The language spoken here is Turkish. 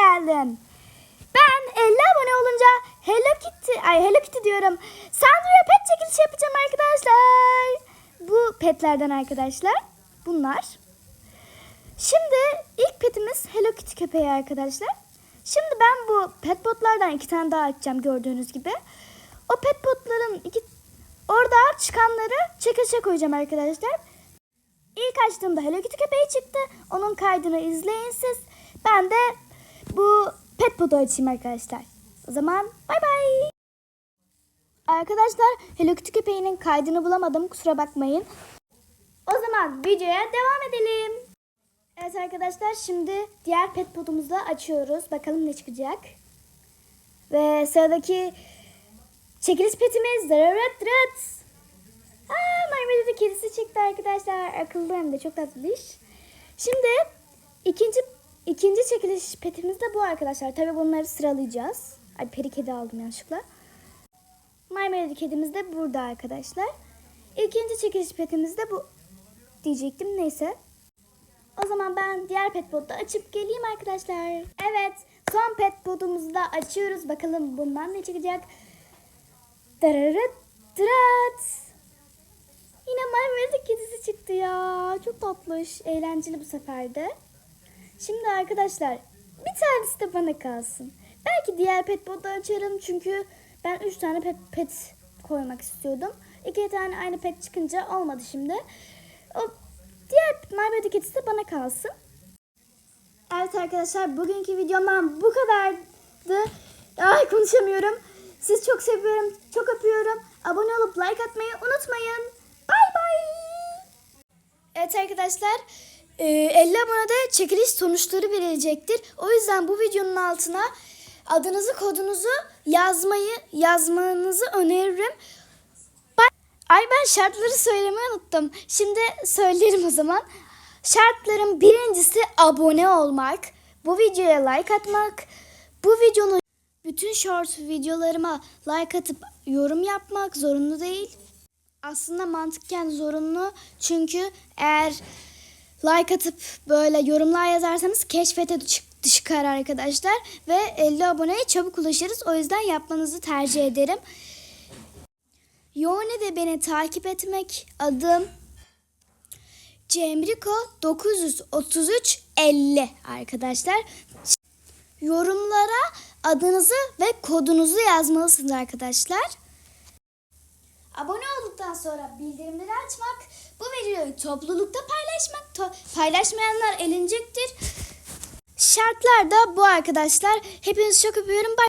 geldin. Ben 50 abone olunca Hello Kitty, ay Hello Kitty diyorum. Sandra pet çekilişi yapacağım arkadaşlar. Bu petlerden arkadaşlar. Bunlar. Şimdi ilk petimiz Hello Kitty köpeği arkadaşlar. Şimdi ben bu pet botlardan iki tane daha açacağım gördüğünüz gibi. O pet botların iki orada çıkanları çekilişe koyacağım arkadaşlar. İlk açtığımda Hello Kitty köpeği çıktı. Onun kaydını izleyin siz. Ben de bu pet podu açayım arkadaşlar. O zaman bay bay. Arkadaşlar Hello Kitty köpeğinin kaydını bulamadım. Kusura bakmayın. O zaman videoya devam edelim. Evet arkadaşlar şimdi diğer pet podumuzu da açıyoruz. Bakalım ne çıkacak. Ve sıradaki çekiliş petimiz Dırırıt Dırıt. Aa, Marmara'da kedisi çıktı arkadaşlar. Akıllı hem de çok tatlı iş. Şimdi ikinci ikinci çekiliş petimiz de bu arkadaşlar. Tabii bunları sıralayacağız. Ay peri kedi aldım yanlışlıkla. Marmara'da kedimiz de burada arkadaşlar. İkinci çekiliş petimiz de bu diyecektim. Neyse. O zaman ben diğer pet bodu açıp geleyim arkadaşlar. Evet son pet bodumuzu da açıyoruz. Bakalım bundan ne çıkacak. Dırırıt dırıt. Yine Marmaris'in kedisi çıktı ya. Çok tatlış. Eğlenceli bu sefer de. Şimdi arkadaşlar bir tanesi de bana kalsın. Belki diğer pet bodu açarım. Çünkü ben 3 tane pet, pet koymak istiyordum. 2 tane aynı pet çıkınca olmadı şimdi. O diğer Marmaris'in kedisi de bana kalsın. Evet arkadaşlar bugünkü videomdan bu kadardı. Ay konuşamıyorum. Sizi çok seviyorum. Çok öpüyorum. Abone olup like atmayı unutmayın. Bay bay. Evet arkadaşlar. E, 50 abonede çekiliş sonuçları verilecektir. O yüzden bu videonun altına adınızı kodunuzu yazmayı yazmanızı öneririm. Ba- Ay ben şartları söylemeyi unuttum. Şimdi söylerim o zaman. Şartların birincisi abone olmak. Bu videoya like atmak. Bu videonun bütün short videolarıma like atıp yorum yapmak zorunlu değil. Aslında mantıken zorunlu. Çünkü eğer like atıp böyle yorumlar yazarsanız keşfete çık- çıkar arkadaşlar. Ve 50 aboneye çabuk ulaşırız. O yüzden yapmanızı tercih ederim. Yone de beni takip etmek adım Cemriko 933 50 arkadaşlar. Yorumlara adınızı ve kodunuzu yazmalısınız arkadaşlar. Abone olduktan sonra bildirimleri açmak, bu videoyu toplulukta paylaşmak, to- paylaşmayanlar elenecektir. Şartlar da bu arkadaşlar. Hepinizi çok öpüyorum. Bay